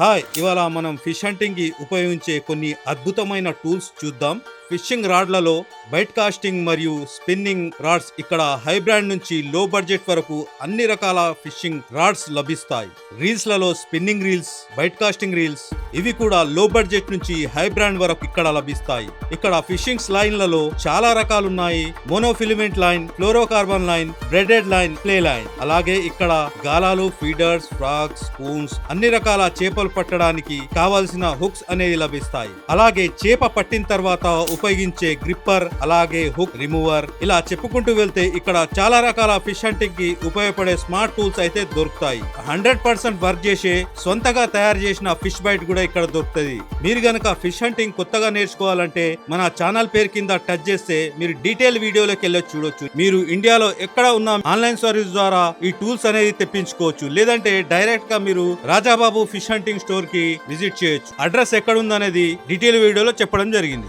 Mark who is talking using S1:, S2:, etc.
S1: Hi ఇవాళ మనం fish హంటింగ్కి ఉపయోగించే కొన్ని అద్భుతమైన టూల్స్ చూద్దాం. ఫిషింగ్ రాడ్లలో బైట్ కాస్టింగ్ మరియు స్పిన్నింగ్ రాడ్స్ ఇక్కడ హై బ్రాండ్ నుంచి లో బడ్జెట్ వరకు అన్ని రకాల ఫిషింగ్ రాడ్స్ లభిస్తాయి. రీల్స్లలో spinning reels bait casting reels ఇవి కూడా లో బడ్జెట్ నుంచి హై బ్రాండ్ వరకు ఇక్కడ లభిస్తాయి. ఇక్కడ ఫిషింగ్స్ లైన్లలో చాలా రకాలు ఉన్నాయి monofilament line fluorocarbon line braided line play line. అలాగే ఇక్కడ గాలాలు ఫీడర్స్ ఫ్రాగ్స్ స్పూన్స్ అన్ని రకాల చేపలు పట్టడానికి కావాల్సిన హుక్స్ అనేవి లభిస్తాయి. అలాగే చేప పట్టిన తర్వాత ఉపయోగించే గ్రిప్పర్ అలాగే హుక్ రిమూవర్. ఇలా చెప్పుకుంటూ వెళ్తే ఇక్కడ చాలా రకాల ఫిష్ హంటింగ్కి ఉపయోగపడే స్మార్ట్ టూల్స్ అయితే దొరుకుతాయి. హండ్రెడ్ పర్సెంట్ వర్క్ చేసే సొంతగా తయారు చేసిన ఫిష్ బైట్ కూడా ఇక్కడ దొరుకుతుంది. మీరు గనక ఫిష్ హంటింగ్ కొత్తగా నేర్చుకోవాలంటే మన ఛానల్ పేరు కింద టచ్ చేస్తే మీరు డీటెయిల్ వీడియోలోకి వెళ్ళి చూడొచ్చు. మీరు ఇండియాలో ఎక్కడ ఉన్న ఆన్లైన్ సర్వీస్ ద్వారా ఈ టూల్స్ అనేది తెప్పించుకోవచ్చు. లేదంటే డైరెక్ట్గా మీరు రాజాబాబు ఫిష్ హంటింగ్ స్టోర్కి విజిట్ చేయొచ్చు. అడ్రస్ ఎక్కడ ఉందనేది డీటెయిల్ వీడియోలో చెప్పడం జరిగింది.